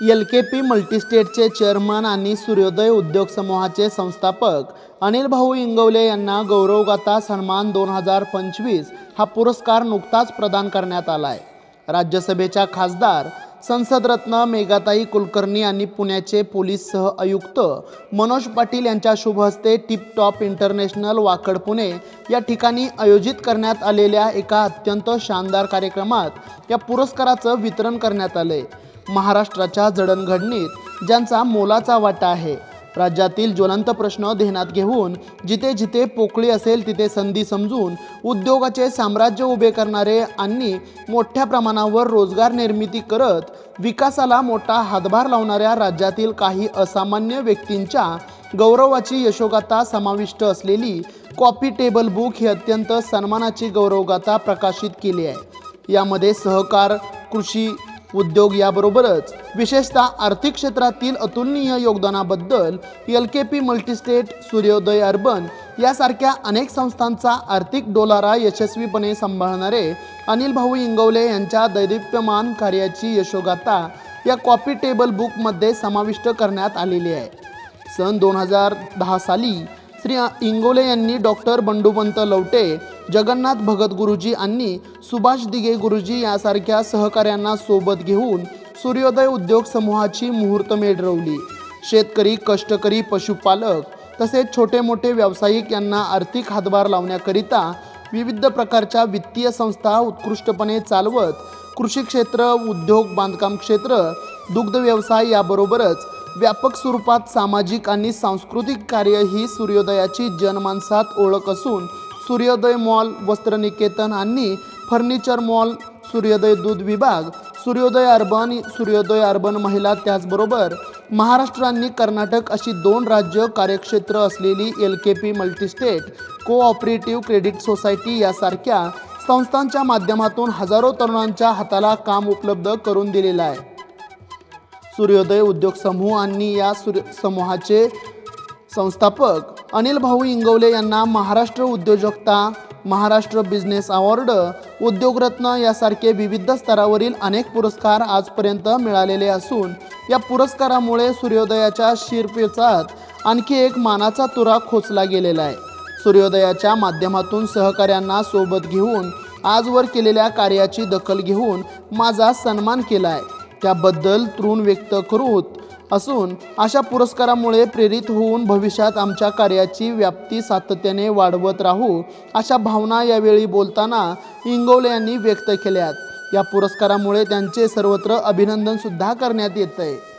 L K P मल्टीस्टेटचे chairman आणि सूर्योदय उद्योग समूहाचे संस्थापक. अनिल भाऊ इंगवले यांना गौरवगाथा सन्मान दोन हजार पंचवीस हा पुरस्कार नुकताच प्रदान करण्यात आला आहे राज्यसभेच्या खासदार संसदरत्न मेघाताई कुलकर्णी आणि पुण्याचे पोलीस सह आयुक्त मनोज पाटील यांच्या शुभहस्ते टिपटॉप इंटरनॅशनल वाकड पुणे या ठिकाणी आयोजित करण्यात आलेल्या एका अत्यंत शानदार कार्यक्रमात या पुरस्काराचं वितरण करण्यात आलंय. महाराष्ट्राच्या जडणघडणीत ज्यांचा मोलाचा वाटा आहे. राज्यातील ज्वलंत प्रश्न ध्यानात घेऊन जिथे जिथे पोकळी असेल तिथे संधी समजून उद्योगाचे साम्राज्य उभे करणारे आणि मोठ्या प्रमाणावर रोजगार निर्मिती करत विकासाला मोठा हातभार लावणाऱ्या राज्यातील काही असामान्य व्यक्तींच्या गौरवाची यशोगाथा समाविष्ट असलेली कॉपी टेबल बुक ही अत्यंत सन्मानाची गौरवगाथा प्रकाशित केली आहे. यामध्ये सहकार कृषी उद्योग याबरोबरच विशेषतः आर्थिक क्षेत्रातील अतुलनीय योगदानाबद्दल L K P multistate Suryoday urban यासारख्या अनेक संस्थांचा आर्थिक डोलारा यशस्वीपणे सांभाळणारे अनिल भाऊ इंगवले यांच्या दैदिप्यमान कार्याची यशोगाथा या कॉपी टेबल बुकमध्ये समाविष्ट करण्यात आलेली आहे. सन दोन हजार दहा साली श्री इंगोले यांनी डॉक्टर बंडूपंत लवटे जगन्नाथ भगत गुरुजी आणि सुभाष दिघे गुरुजी यासारख्या सहकाऱ्यांना सोबत घेऊन सूर्योदय उद्योग समूहाची मुहूर्तमेढ रवली. शेतकरी कष्टकरी पशुपालक तसेच छोटे मोठे व्यावसायिक यांना आर्थिक हातभार लावण्याकरिता विविध प्रकारच्या वित्तीय संस्था उत्कृष्टपणे चालवत कृषी क्षेत्र उद्योग बांधकाम क्षेत्र दुग्ध व्यवसाय याबरोबरच व्यापक स्वरूपात सामाजिक आणि सांस्कृतिक कार्य ही सूर्योदयाची जनमानसात ओळख असून सूर्योदय मॉल वस्त्रनिकेतन आणि फर्निचर मॉल सूर्योदय दूध विभाग सूर्योदय अर्बन सूर्योदय अर्बन महिला त्याचबरोबर महाराष्ट्र आणि कर्नाटक अशी दोन राज्य कार्यक्षेत्र असलेली L K P multistate cooperative credit society यासारख्या संस्थांच्या माध्यमातून हजारो तरुणांच्या हाताला काम उपलब्ध करून दिलेलं आहे. सूर्योदय उद्योग समूह आणि या सूर्य समूहाचे संस्थापक अनिल भाऊ इंगवले यांना महाराष्ट्र उद्योजकता महाराष्ट्र बिझनेस अवॉर्ड उद्योगरत्न यासारखे विविध स्तरावरील अनेक पुरस्कार आजपर्यंत मिळालेले असून या पुरस्कारामुळे सूर्योदयाच्या शिरपेचात आणखी एक मानाचा तुरा खोचला गेलेला आहे. सूर्योदयाच्या माध्यमातून सहकाऱ्यांना सोबत घेऊन आजवर केलेल्या कार्याची दखल घेऊन माझा सन्मान केला आहे. त्याबद्दल तृण व्यक्त करूत असून अशा पुरस्कारामुळे प्रेरित होऊन भविष्यात आमच्या कार्याची व्याप्ती सातत्याने वाढवत राहू अशा भावना यावेळी बोलताना इंगोले यांनी व्यक्त केल्यात. या पुरस्कारामुळे त्यांचे सर्वत्र अभिनंदनसुद्धा करण्यात येत आहे